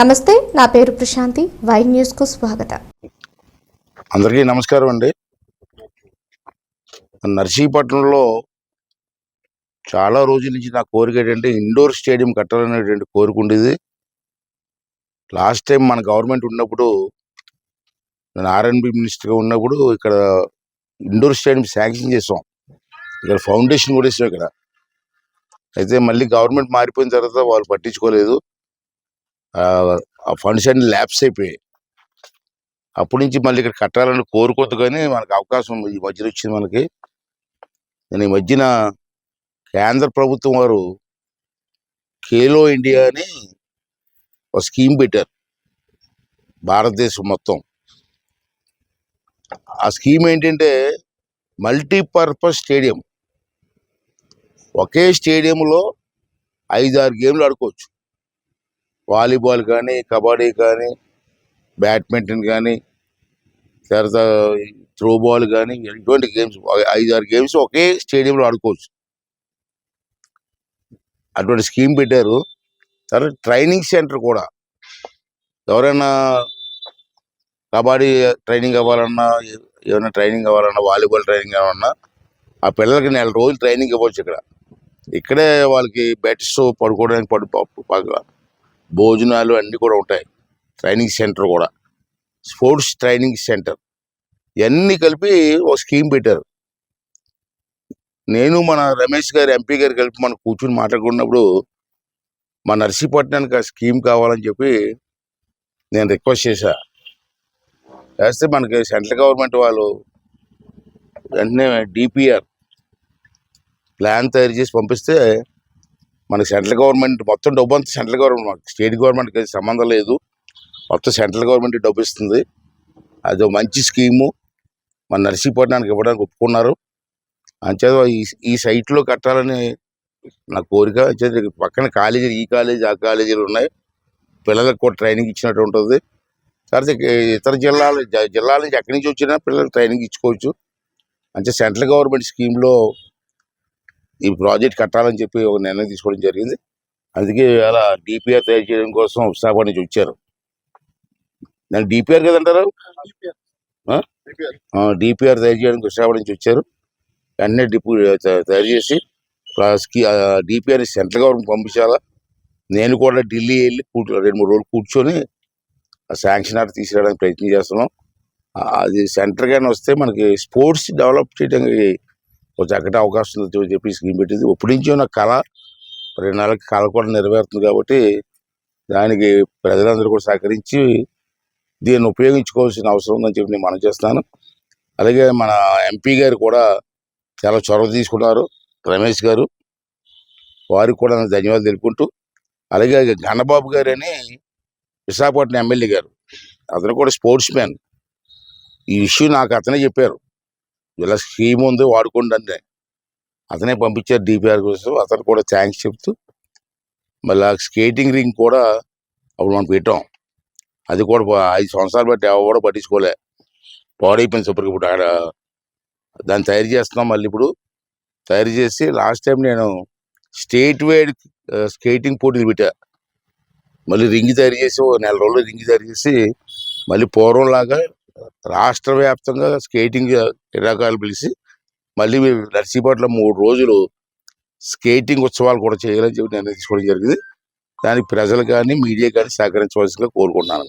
నమస్తే నా పేరు ప్రశాంతి. వై న్యూస్కు స్వాగతం. అందరికీ నమస్కారం అండి. నర్సీపట్నంలో చాలా రోజుల నుంచి నా కోరిక ఏంటంటే ఇండోర్ స్టేడియం కట్టాలనేటువంటి కోరిక ఉండేది. లాస్ట్ టైం మన గవర్నమెంట్ ఉన్నప్పుడు నేను ఆర్ఎన్బి మినిస్టర్గా ఉన్నప్పుడు ఇక్కడ ఇండోర్ స్టేడియం శాంక్షన్ చేసాం. ఇక్కడ ఫౌండేషన్ కూడా ఇస్తాం ఇక్కడ. అయితే మళ్ళీ గవర్నమెంట్ మారిపోయిన తర్వాత వాళ్ళు పట్టించుకోలేదు. ఆ, ఫండ్స్ అన్ని ల్యాబ్స్ అయిపోయాయి. అప్పటి నుంచి మళ్ళీ ఇక్కడ కట్టాలని కోరుకోద్దు కానీ మనకు అవకాశం ఈ మధ్యన వచ్చింది మనకి. నేను ఈ మధ్యన కేంద్ర ప్రభుత్వం వారు ఖేలో ఇండియా అని ఒక స్కీమ్ పెట్టారు. భారతదేశం మొత్తం. ఆ స్కీమ్ ఏంటంటే మల్టీపర్పస్ స్టేడియం. ఒకే స్టేడియంలో ఐదారు గేమ్లు ఆడుకోవచ్చు. వాలీబాల్ కానీ కబడ్డీ కానీ బ్యాడ్మింటన్ కానీ తర్వాత త్రో బాల్ కానీ ఇటువంటి గేమ్స్ ఐదు ఆరు గేమ్స్ ఒకే స్టేడియంలో ఆడుకోవచ్చు. అటువంటి స్కీమ్ పెట్టారు. తర్వాత ట్రైనింగ్ సెంటర్ కూడా. ఎవరైనా కబడ్డీ ట్రైనింగ్ అవ్వాలన్నా ఏమైనా ట్రైనింగ్ అవ్వాలన్నా వాలీబాల్ ట్రైనింగ్ అవ్వాలన్నా ఆ పిల్లలకి నెల రోజులు ట్రైనింగ్ ఇవ్వచ్చు ఇక్కడ. ఇక్కడే వాళ్ళకి బెడ్స్ పడుకోవడానికి పడు భోజనాలు అన్నీ కూడా ఉంటాయి. ట్రైనింగ్ సెంటర్ కూడా. Sports training centre. ఇవన్నీ కలిపి ఒక స్కీమ్ పెట్టారు. నేను మన రమేష్ గారు ఎంపీ గారు కలిపి మనం కూర్చుని మాట్లాడుకున్నప్పుడు మా నర్సీపట్నానికి ఆ స్కీమ్ కావాలని చెప్పి నేను రిక్వెస్ట్ చేశా. వేస్తే మనకి సెంట్రల్ గవర్నమెంట్ వాళ్ళు వెంటనే డిపిఆర్ ప్లాన్ తయారు చేసి పంపిస్తే మనకి సెంట్రల్ గవర్నమెంట్ మొత్తం డబ్బు అంతా సెంట్రల్ గవర్నమెంట్ స్టేట్ గవర్నమెంట్కి సంబంధం లేదు. మొత్తం సెంట్రల్ గవర్నమెంట్ డబ్బు ఇస్తుంది. అది మంచి స్కీము మన నర్సీపట్నానికి ఇవ్వడానికి ఒప్పుకున్నారు. అంచేత ఈ ఈ సైట్లో కట్టాలని నా కోరిక. అంచేత పక్కన కాలేజీలు ఈ కాలేజీ ఆ కాలేజీలు ఉన్నాయి. పిల్లలకు కూడా ట్రైనింగ్ ఇచ్చినట్టు ఉంటుంది. తర్వాత ఇతర జిల్లాలు జిల్లాల నుంచి ఎక్కడి నుంచి వచ్చినా పిల్లలకు ట్రైనింగ్ ఇచ్చుకోవచ్చు. అంటే సెంట్రల్ గవర్నమెంట్ స్కీమ్లో ఈ ప్రాజెక్ట్ కట్టాలని చెప్పి ఒక నిర్ణయం తీసుకోవడం జరిగింది. అందుకే అలా డిపిఆర్ తయారు చేయడం కోసం విశాఖపట్నం నుంచి వచ్చారు. దాన్ని డిపిఆర్ కదంటారు? డిపిఆర్ తయారు చేయడానికి విశాఖపట్నం నుంచి వచ్చారు. వెంటనే డిపు తయారు చేసి డిపిఆర్ సెంట్రల్ గవర్నమెంట్ పంపించాలా? నేను కూడా ఢిల్లీ వెళ్ళి కూర్చో రెండు మూడు రోజులు కూర్చొని శాంక్షన్ ఆర్డర్ తీసుకురావడానికి ప్రయత్నం చేస్తున్నాం. అది సెంటర్ కానీ వస్తే మనకి స్పోర్ట్స్ డెవలప్ చేయడానికి కొంచెం చక్కటి అవకాశం చెప్పి స్కీమ్ పెట్టింది. ఇప్పటి నుంచి ఉన్న కళ రెండు నెలలకి కళ కూడా నెరవేరుతుంది కాబట్టి దానికి ప్రజలందరూ కూడా సహకరించి దీన్ని ఉపయోగించుకోవాల్సిన అవసరం ఉందని చెప్పి నేను మనం చేస్తాను అలాగే మన ఎంపీ గారు కూడా చాలా చొరవ తీసుకున్నారు. రమేష్ గారు వారికి కూడా ధన్యవాదాలు తెలుపుకుంటూ అలాగే గన్నబాబు గారు అని విశాఖపట్నం ఎమ్మెల్యే గారు అతను కూడా స్పోర్ట్స్ మ్యాన్ ఈ ఇష్యూ నాకు అతనే చెప్పారు. ఇలా స్కీమ్ ఉంది వాడుకోండి అంటే అతనే పంపించారు డిపిఆర్ కోసం అతను కూడా థ్యాంక్స్ చెప్తూ మళ్ళీ స్కేటింగ్ రింగ్ కూడా అప్పుడు మనం పెట్టాం. అది కూడా ఐదు సంవత్సరాలు బట్టి ఎవరు కూడా పట్టించుకోలే. పాడైపోయింది సూపర్గా ఇప్పుడు ఆడ. దాన్ని తయారు చేస్తున్నాం మళ్ళీ ఇప్పుడు. తయారు చేసి లాస్ట్ టైం నేను స్టేట్ వైడ్ స్కేటింగ్ పోటీలు పెట్టా. మళ్ళీ రింగ్ తయారు చేసి ఓ నెల రోజులు రింగ్ తయారు చేసి మళ్ళీ పూర్వంలాగా రాష్ట్ర వ్యాప్తంగా స్కేటింగ్ క్రీడాకారులు పిలిచి మళ్ళీ మేము మూడు రోజులు స్కేటింగ్ ఉత్సవాలు కూడా చేయాలని చెప్పి నిర్ణయం తీసుకోవడం జరిగింది. దానికి ప్రజలు కానీ మీడియా కానీ సహకరించవలసిందిగా కోరుకుంటున్నాను